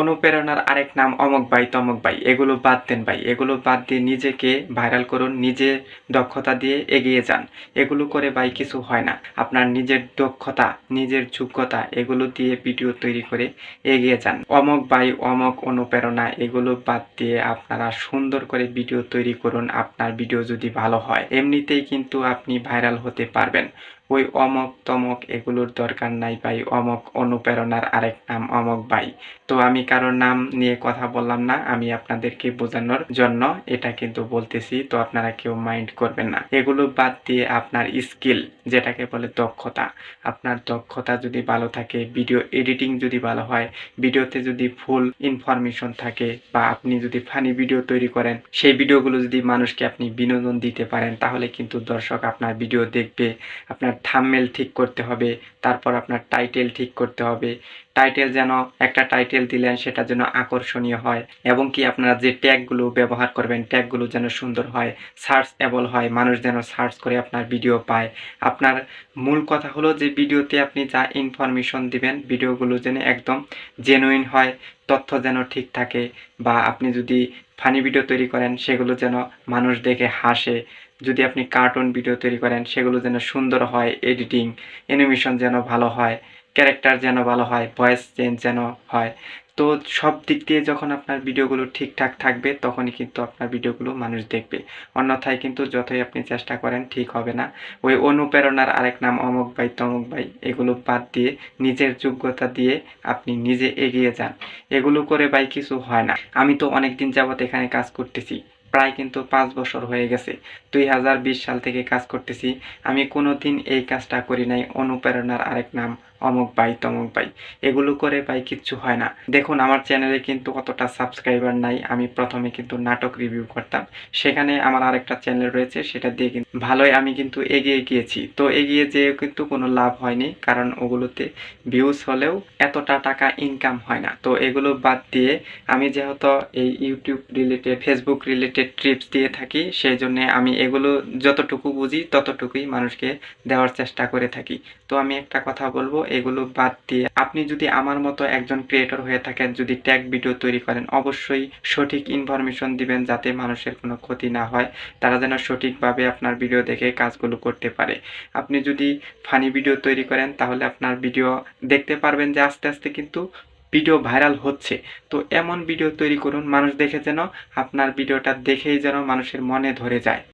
অনুপ্রেরণার আরেক নাম অমক ভাই, তমক ভাই। এগুলো বাদ দেন ভাই। এগুলো বাদ দিয়ে নিজেকে ভাইরাল করুন, নিজে দক্ষতা দিয়ে এগিয়ে যান। এগুলো করে ভাই কিছু হয় না। আপনার নিজের দক্ষতা, নিজের যোগ্যতা, এগুলো দিয়ে ভিডিও তৈরি করে এগিয়ে যান। অমক ভাই, অমক অনুপ্রেরণা, এগুলো বাদ দিয়ে আপনারা সুন্দর করে ভিডিও তৈরি করুন। আপনার ভিডিও যদি ভালো হয়, এমনিতেই কিন্তু আপনি ভাইরাল হতে পারবেন। ওই অমক তমক এগুলোর দরকার নাই ভাই, অমক অনুপ্রেরণার আরেক নাম অমক ভাই। তো আমি কারোর নাম নিয়ে কথা বললাম না, আমি আপনাদেরকে বোঝানোর জন্য এটা কিন্তু বলতেছি, তো আপনারা কেউ মাইন্ড করবেন না। এগুলো বাদ দিয়ে আপনার স্কিল, যেটাকে বলে দক্ষতা। আপনার দক্ষতা যদি ভালো থাকে, ভিডিও এডিটিং যদি ভালো হয়, ভিডিওতে যদি ফুল ইনফরমেশন থাকে, বা আপনি যদি ফানি ভিডিও তৈরি করেন, সেই ভিডিওগুলো যদি মানুষকে আপনি বিনোদন দিতে পারেন, তাহলে কিন্তু দর্শক আপনার ভিডিও দেখবে, আপনার থাম্বনেল ঠিক করতে হবে তারপর আপনার টাইটেল ঠিক করতে হবে। টাইটেল যেন, একটা টাইটেল দিলেন, সেটা যেন আকর্ষণীয় হয় এবং কি আপনারা যে ট্যাগগুলো ব্যবহার করবেন ট্যাগগুলো যেন সুন্দর হয় সার্চ এবল হয়, মানুষ যেন সার্চ করে আপনার ভিডিও পায়। আপনার মূল কথা হলো যে ভিডিওতে আপনি যা ইনফরমেশন দিবেন ভিডিওগুলো যেন একদম জেনুইন হয়, তথ্য যেন ঠিক থাকে বা আপনি যদি ফানি ভিডিও তৈরি করেন, সেগুলো যেন মানুষ দেখে হাসে। যদি আপনি কার্টুন ভিডিও তৈরি করেন, সেগুলো যেন সুন্দর হয় এডিটিং অ্যানিমেশন যেন ভালো হয়। ক্যারেক্টার যেন ভালো হয় ভয়েস চেঞ্জ যেন হয়। তো সব দিক দিয়ে যখন আপনার ভিডিওগুলো ঠিকঠাক থাকবে, তখনই কিন্তু আপনার ভিডিওগুলো মানুষ দেখবে। অন্যথায় কিন্তু যতই আপনি চেষ্টা করেন, ঠিক হবে না। ওই অনুপ্রেরণার আরেক নাম অমুক ভাই, তমুক ভাই, এগুলো বাদ দিয়ে, নিজের যোগ্যতা দিয়ে আপনি নিজে এগিয়ে যান। এগুলো করে ভাই কিছু হয় না। আমি তো অনেক দিন যাবত এখানে কাজ করতেছি। প্রায় কিন্তু পাঁচ বছর হয়ে গেছে। দুই হাজার বিশ সাল থেকে কাজ করতেছি। আমি কোনো দিন এই কাজটা করি নাই। অনুপ্রেরণার আরেক নাম অমুক ভাই, তমুক ভাই। এগুলো করে ভাই কিচ্ছু হয় না। দেখুন, আমার চ্যানেলে কিন্তু অতটা সাবস্ক্রাইবার নাই। আমি প্রথমে কিন্তু নাটক রিভিউ করতাম। সেখানে আমার আরেকটা চ্যানেল রয়েছে, সেটা দিয়ে কিন্তু ভালোই আমি কিন্তু এগিয়ে গিয়েছি। তো এগিয়ে যেয়ে কিন্তু কোনো লাভ হয়নি, কারণ ওগুলোতে ভিউজ হলেও এতটা টাকা ইনকাম হয় না। তো এগুলো বাদ দিয়ে আমি যেহেতু এই YouTube related Facebook related tips দিয়ে থাকি, সেই জন্য আমি এগুলো যতটুকু বুঝি ততটুকুই মানুষকে দেওয়ার চেষ্টা করে থাকি। তো আমি একটা কথা বলব এগুলো বাদ দিয়ে আপনি যদি আমার মতো একজন ক্রিয়েটর হয়ে থাকেন, যদি ট্যাগ ভিডিও তৈরি করেন, অবশ্যই সঠিক ইনফরমেশন দিবেন যাতে মানুষের কোনো ক্ষতি না হয়। তারা যেন সঠিকভাবে আপনার ভিডিও দেখে কাজগুলো করতে পারে। আপনি যদি ফানি ভিডিও তৈরি করেন, তাহলে আপনার ভিডিও দেখতে পারবেন যে আস্তে আস্তে কিন্তু ভিডিও ভাইরাল হচ্ছে। তো এমন ভিডিও তৈরি করুন, মানুষ দেখে যেন আপনার ভিডিওটা দেখেই যেন মানুষের মনে ধরে যায়।